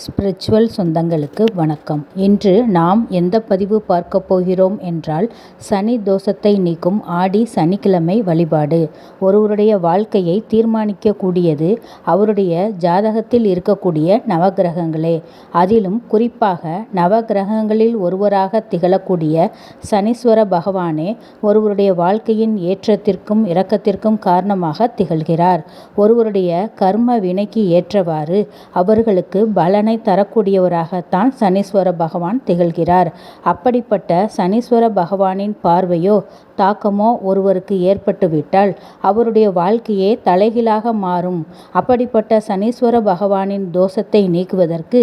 Spiritual சொந்தங்களுக்கு வணக்கம். இன்று நாம் எந்த பதிவு பார்க்க போகிறோம் என்றால் சனி தோஷத்தை நீக்கும் ஆடி சனிக்கிழமை வழிபாடு. ஒருவருடைய வாழ்க்கையை தீர்மானிக்கக்கூடியது அவருடைய ஜாதகத்தில் இருக்கக்கூடிய நவகிரகங்களே. அதிலும் குறிப்பாக நவகிரகங்களில் ஒருவராக திகழக்கூடிய சனீஸ்வர பகவானே ஒருவருடைய வாழ்க்கையின் ஏற்றத்திற்கும் இரக்கத்திற்கும் காரணமாக திகழ்கிறார். ஒருவருடைய கர்ம வினைக்கு ஏற்றவாறு அவர்களுக்கு பல பலனை தரக்கூடியவராகத்தான் சனீஸ்வர பகவான் திகழ்கிறார். அப்படிப்பட்ட சனீஸ்வர பகவானின் பார்வையோ தாக்கமோ ஒருவருக்கு ஏற்பட்டுவிட்டால் அவருடைய வாழ்க்கையே தலைகீழாக மாறும். அப்படிப்பட்ட சனீஸ்வர பகவானின் தோஷத்தை நீக்குவதற்கு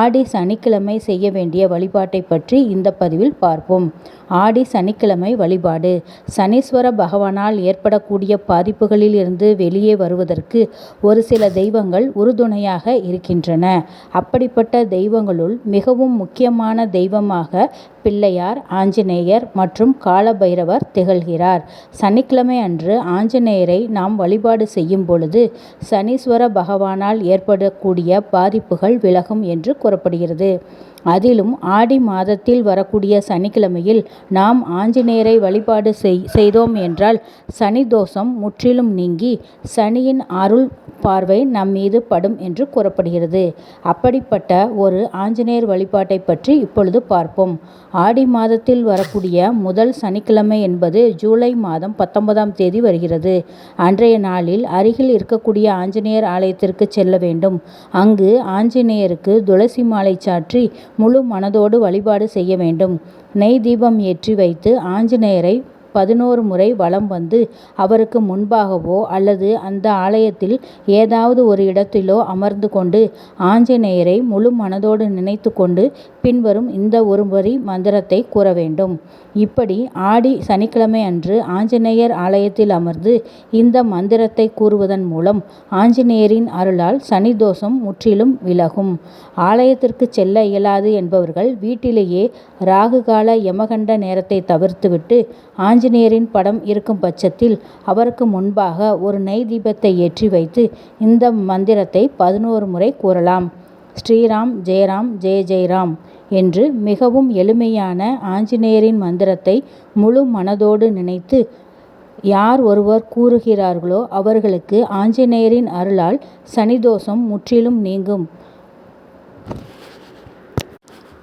ஆடி சனிக்கிழமை செய்ய வேண்டிய வழிபாட்டை பற்றி இந்த பதிவில் பார்ப்போம். ஆடி சனிக்கிழமை வழிபாடு. சனீஸ்வர பகவானால் ஏற்படக்கூடிய பாதிப்புகளில் இருந்து வெளியே வருவதற்கு ஒரு சில தெய்வங்கள் உறுதுணையாக இருக்கின்றன. அப்படிப்பட்ட தெய்வங்களுள் மிகவும் முக்கியமான தெய்வமாக பிள்ளையார் ஆஞ்சநேயர் மற்றும் காலபைரவர் திகழ்கிறார். சனிக்கிழமை அன்று ஆஞ்சநேயரை நாம் வழிபாடு செய்யும் பொழுது சனீஸ்வர பகவானால் ஏற்படக்கூடிய பாதிப்புகள் விலகும் என்று கூறப்படுகிறது. அதிலும் ஆடி மாதத்தில் வரக்கூடிய சனிக்கிழமையில் நாம் ஆஞ்சநேயரை வழிபாடு செய்தோம் என்றால் சனி தோஷம் முற்றிலும் நீங்கி சனியின் அருள் பார்வை நம் மீது படும் என்று கூறப்படுகிறது. அப்படிப்பட்ட ஒரு ஆஞ்சநேயர் வழிபாட்டை பற்றி இப்பொழுது பார்ப்போம். ஆடி மாதத்தில் வரக்கூடிய முதல் சனிக்கிழமை என்பது ஜூலை மாதம் பத்தொன்பதாம் தேதி வருகிறது. அன்றைய நாளில் அருகில் இருக்கக்கூடிய ஆஞ்சநேயர் ஆலயத்திற்கு செல்ல வேண்டும். அங்கு ஆஞ்சநேயருக்கு துளசி மாலை சாற்றி முழு மனதோடு வழிபாடு செய்ய வேண்டும். நெய் தீபம் ஏற்றி வைத்து ஆஞ்சநேயரை பதினோரு முறை வலம் வந்து அவருக்கு முன்பாகவோ அல்லது அந்த ஆலயத்தில் ஏதாவது ஒரு இடத்திலோ அமர்ந்து கொண்டு ஆஞ்சநேயரை முழு மனதோடு நினைத்து கொண்டு பின்வரும் இந்த ஒரு வரி மந்திரத்தை கூற வேண்டும். இப்படி ஆடி சனிக்கிழமை அன்று ஆஞ்சநேயர் ஆலயத்தில் அமர்ந்து இந்த மந்திரத்தை கூறுவதன் மூலம் ஆஞ்சநேயரின் அருளால் சனி தோஷம் முற்றிலும் விலகும். ஆலயத்திற்கு செல்ல இயலாது என்பவர்கள் வீட்டிலேயே ராகுகால யமகண்ட நேரத்தை தவிர்த்துவிட்டு ஆஞ்ச ஆஞ்சநேயரின் படம் இருக்கும் பட்சத்தில் அவருக்கு முன்பாக ஒரு நெய் தீபத்தை ஏற்றி வைத்து இந்த மந்திரத்தை பதினோரு முறை கூறலாம். ஸ்ரீராம் ஜெயராம் ஜெய ஜெயராம் என்று மிகவும் எளிமையான ஆஞ்சநேயரின் மந்திரத்தை முழு மனதோடு நினைத்து யார் ஒருவர் கூறுகிறார்களோ அவர்களுக்கு ஆஞ்சநேயரின் அருளால் சனிதோஷம் முற்றிலும் நீங்கும்.